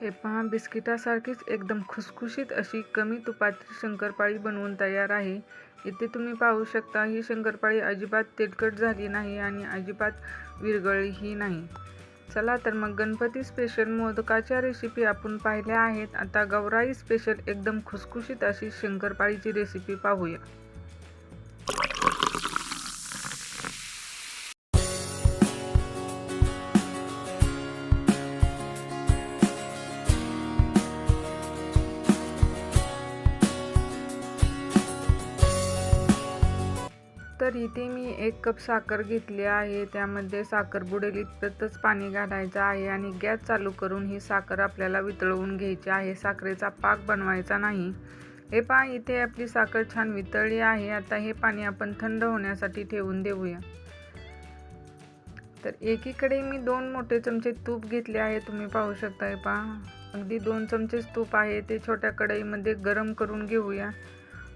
हे पहा बिस्किटासारखीच एकदम खुसखुशीत अशी कमी तुपाची शंकरपाळी बनवून तयार आहे. इथे तुम्ही पाहू शकता ही शंकरपाळी अजिबात तेलकट झाली नाही आणि अजिबात विरगळीही नाही. चला तर मग गणपती स्पेशल मोदकाच्या रेसिपी आपण पाहिल्या आहेत. आता गौराई स्पेशल एकदम खुसखुशीत अशी शंकरपाळीची रेसिपी पाहूया. तर इथे मी एक कप साखर घेतली आहे. त्यामध्ये साखर बुडेल इतपतच पाणी घालायचं आहे आणि गॅस चालू करून ही साखर आपल्याला वितळवून घ्यायची आहे. साखरेचा पाक बनवायचा नाही. हे पहा इथे आपली साखर छान वितळली आहे. आता हे पाणी आपण थंड होण्यासाठी ठेवून देऊया. तर एकीकडे मी दोन मोठे चमचे तूप घेतले आहे. तुम्ही पाहू शकता हे पहा. अगदी दोन चमचेच तूप आहे. ते छोट्या कढईमध्ये गरम करून घेऊया.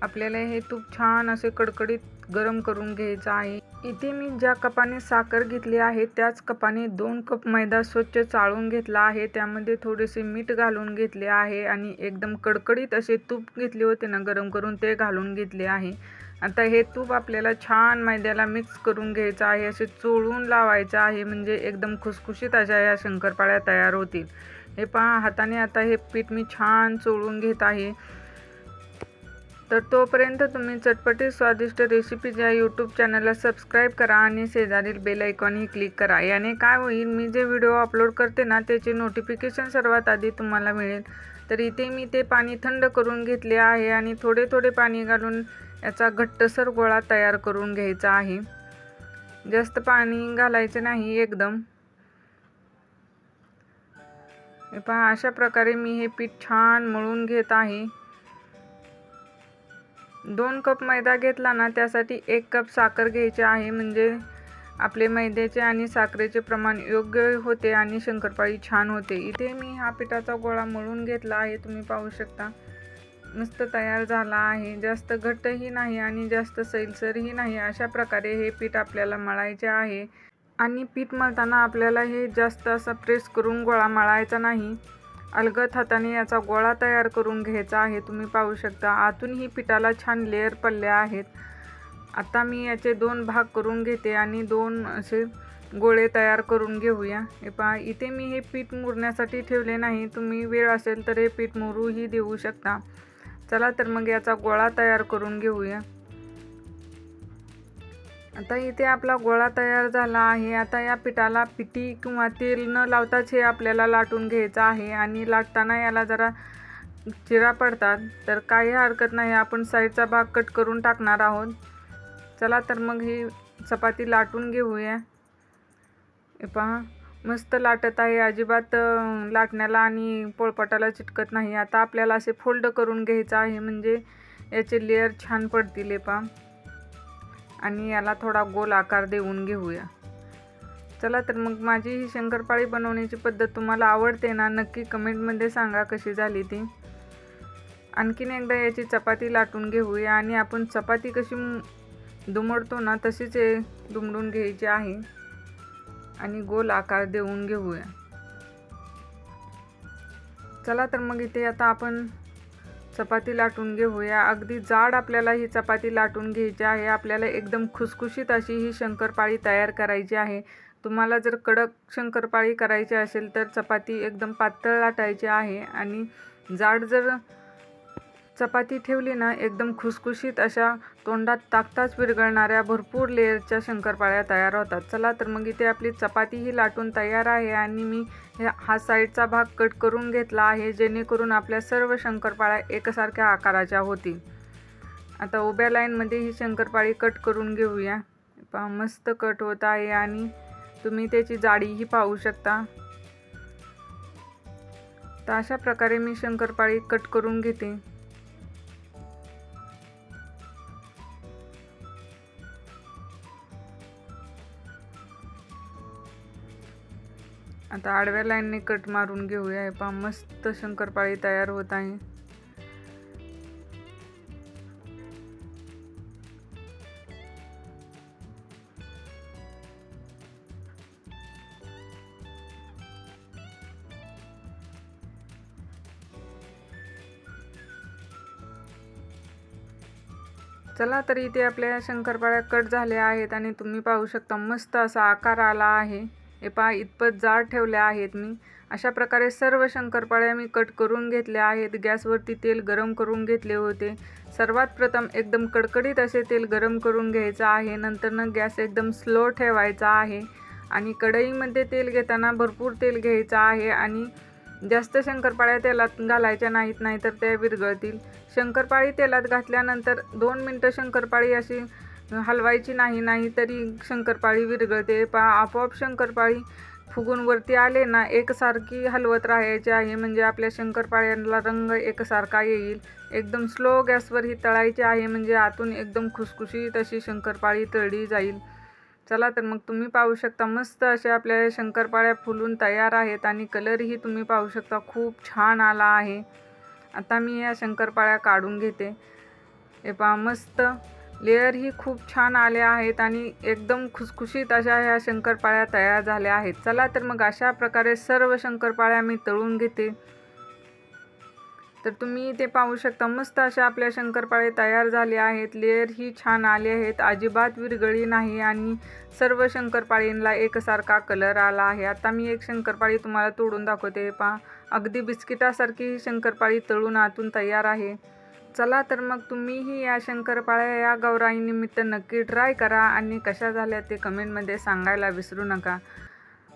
आपल्याला हे तूप छान असे कडकडीत गरम करून घ्यायचं आहे. इथे मी ज्या कपाने साखर घेतली आहे त्याच कपाने दोन कप मैदा स्वच्छ चाळून घेतला आहे. त्यामध्ये थोडेसे मीठ घालून घेतले आहे आणि एकदम कडकडीत असे तूप घेतले होते ना गरम करून ते घालून घेतले आहे. आता हे तूप आपल्याला छान मैद्याला मिक्स करून घ्यायचं आहे असे चोळून लावायचं आहे म्हणजे एकदम खुसखुशीत अशा या शंकरपाळ्या तयार होतील. हे पहा हाताने आता हे पीठ मी छान चोळून घेत आहे. तर तोपर्यंत तुम्ही चटपटी स्वादिष्ट रेसिपीज या यूट्यूब चॅनलला सबस्क्राईब करा आणि शेजारील बेल आयकॉनही क्लिक करा. याने काय होईल मी जे व्हिडिओ अपलोड करते ना त्याचे नोटिफिकेशन सर्वात आधी तुम्हाला मिळेल. तर इथे मी ते पाणी थंड करून घेतले आहे आणि थोडे थोडे पाणी घालून याचा घट्टसर गोळा तयार करून घ्यायचा आहे. जास्त पाणी घालायचे नाही एकदम. पहा अशा प्रकारे मी हे पीठ छान मळून घेत आहे. दोन कप मैदा घेतला ना त्यासाठी एक कप साखर घ्यायची आहे. म्हणजे आपले मैद्याचे आणि साखरेचे प्रमाण योग्य होते आणि शंकरपाळी छान होते. इथे मी हा पिठाचा गोळा मळून घेतला आहे. तुम्ही पाहू शकता. मस्त तयार झाला आहे. जास्त घट्टही नाही आणि जास्त सैलसरही नाही. अशा प्रकारे हे पीठ आपल्याला मळायचे आहे. आणि पीठ मळताना आपल्याला हे जास्त असं प्रेस करून गोळा मळायचा नाही. अलगद हाताने याचा गोळा तयार करून घ्यायचा आहे. तुम्ही पाहू शकता आतूनही पिठाला छान लेअर पडले आहेत. आता मी याचे दोन भाग करून घेते आणि दोन असे गोळे तयार करून घेऊया. हे पहा इथे मी हे पीठ मुरण्यासाठी ठेवले नाही. तुम्ही वेळ असेल तर हे पीठ मुरूही देऊ शकता. चला तर मग याचा गोळा तयार करून घेऊया. आता इथे आपला गोळा तयार झाला आहे. आता या पिठाला पिठी किंवा तेल न लावताच हे आपल्याला लाटून घ्यायचं आहे आणि लाटताना याला जरा चिरा पडतात. तर काही हरकत नाही आपण साईडचा भाग कट करून टाकणार आहोत. चला तर मग ही चपाती लाटून घेऊया. हे पहा मस्त लाटत आहे. अजिबात लाटण्याला आणि पोळपाटाला चिटकत नाही. आता आपल्याला असे फोल्ड करून घ्यायचं आहे म्हणजे याचे लेअर छान पडतील. हे पहा. आणि याला थोडा गोल आकार देऊन घेऊया. चला तर मग माझी ही शंकरपाळी बनवण्याची पद्धत तुम्हाला आवडते ना नक्की कमेंटमध्ये सांगा कशी झाली ती. आणखीन एकदा याची चपाती लाटून घेऊया आणि आपण चपाती कशी दुमडतो ना तशीच हे दुमडून घ्यायची आहे. आणि गोल आकार देऊन घेऊया. चला तर मग इथे आता आपण चपाती लाटून घेऊया. अगदी जाड आपल्याला ही चपाती लाटून घ्यायची आहे. आपल्याला एकदम खुसखुशीत अशी ही शंकरपाळी तयार करायची आहे. तुम्हाला जर कडक शंकरपाळी करायची असेल तर चपाती एकदम पातळ लाटायची आहे. आणि जाड जर चपाती ठेवली ना एकदम खुसखुशीत अशा तोंडात टाकताच विरघळणाऱ्या भरपूर लेअरच्या शंकरपाळ्या तयार होतात. चला तर मग इथे आपली चपातीही लाटून तयार आहे आणि मी हा साईडचा भाग कट करून घेतला आहे जेणेकरून आपल्या सर्व शंकरपाळ्या एकसारख्या आकाराच्या होतील. आता उभ्या लाईनमध्ये ही शंकरपाळी कट करून घेऊया. पहा मस्त कट होत आहे आणि तुम्ही त्याची जाडीही पाहू शकता. तर अशा प्रकारे मी शंकरपाळी कट करून घेते. आता आडव्या लाईनने कट मारून घेऊया. हे पहा मस्त शंकरपाळी तयार होत आहे. चला तर इथे आपल्या शंकरपाळ्या कट झाल्या आहेत आणि तुम्ही पाहू शकता मस्त असा आकार आला आहे. हे पहा इतपत जाड ठेवल्या आहेत मी. अशा प्रकारे सर्व शंकरपाळ्या मी कट करून घेतल्या आहेत. गॅसवरती तेल गरम करून घेतले होते. सर्वात प्रथम एकदम कडकडीत असे तेल गरम करून घ्यायचं आहे. नंतरनं गॅस एकदम स्लो ठेवायचा आहे. आणि कढईमध्ये तेल घेताना भरपूर तेल घ्यायचं आहे. आणि जास्त शंकरपाळ्या तेलात घालायच्या नाहीत नाहीतर त्या विरघळतील शंकरपाळी तेलात घातल्यानंतर दोन मिनटं शंकरपाळी अशी हलवायची नाही नाही तरी शंकरपाळी विरघळते पा आपोआप शंकरपाळी फुगून वरती आले ना एकसारखी हलवत राहायची आहे. म्हणजे आपल्या शंकरपाळ्यांना रंग एकसारखा येईल. एकदम स्लो गॅसवर ही तळायची आहे. म्हणजे आतून एकदम खुसखुशीत अशी शंकरपाळी तळली जाईल. चला तर मग तुम्ही पाहू शकता मस्त अशा आपल्या शंकरपाळ्या फुलून तयार आहेत आणि कलरही तुम्ही पाहू शकता. खूप छान आला आहे. आता मी या शंकरपाळ्या काढून घेते. हे पहा मस्त लेअरही खूप छान आले आहेत आणि एकदम खुसखुशीत अशा ह्या शंकरपाळ्या तयार झाल्या आहेत. चला तर मग अशा प्रकारे सर्व शंकरपाळ्या मी तळून घेते. तर तुम्ही इथे पाहू शकता मस्त अशा आपल्या शंकरपाळे तयार झाले आहेत. लेअर ही छान आले आहेत. अजिबात विरगळी नाही आणि सर्व शंकरपाळींना एकसारखा कलर आला आहे. आता मी एक शंकरपाळी तुम्हाला तोडून दाखवते. हे पहा अगदी बिस्किटासारखी शंकरपाळी तळून आतून तयार आहे. चला तर मग तुम्हीही या शंकरपाळ्या या गौराईनिमित्त नक्की ट्राय करा आणि कशा झाल्या ते कमेंटमध्ये सांगायला विसरू नका.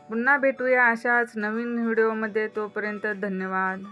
पुन्हा भेटूया अशाच नवीन व्हिडिओमध्ये. तोपर्यंत धन्यवाद.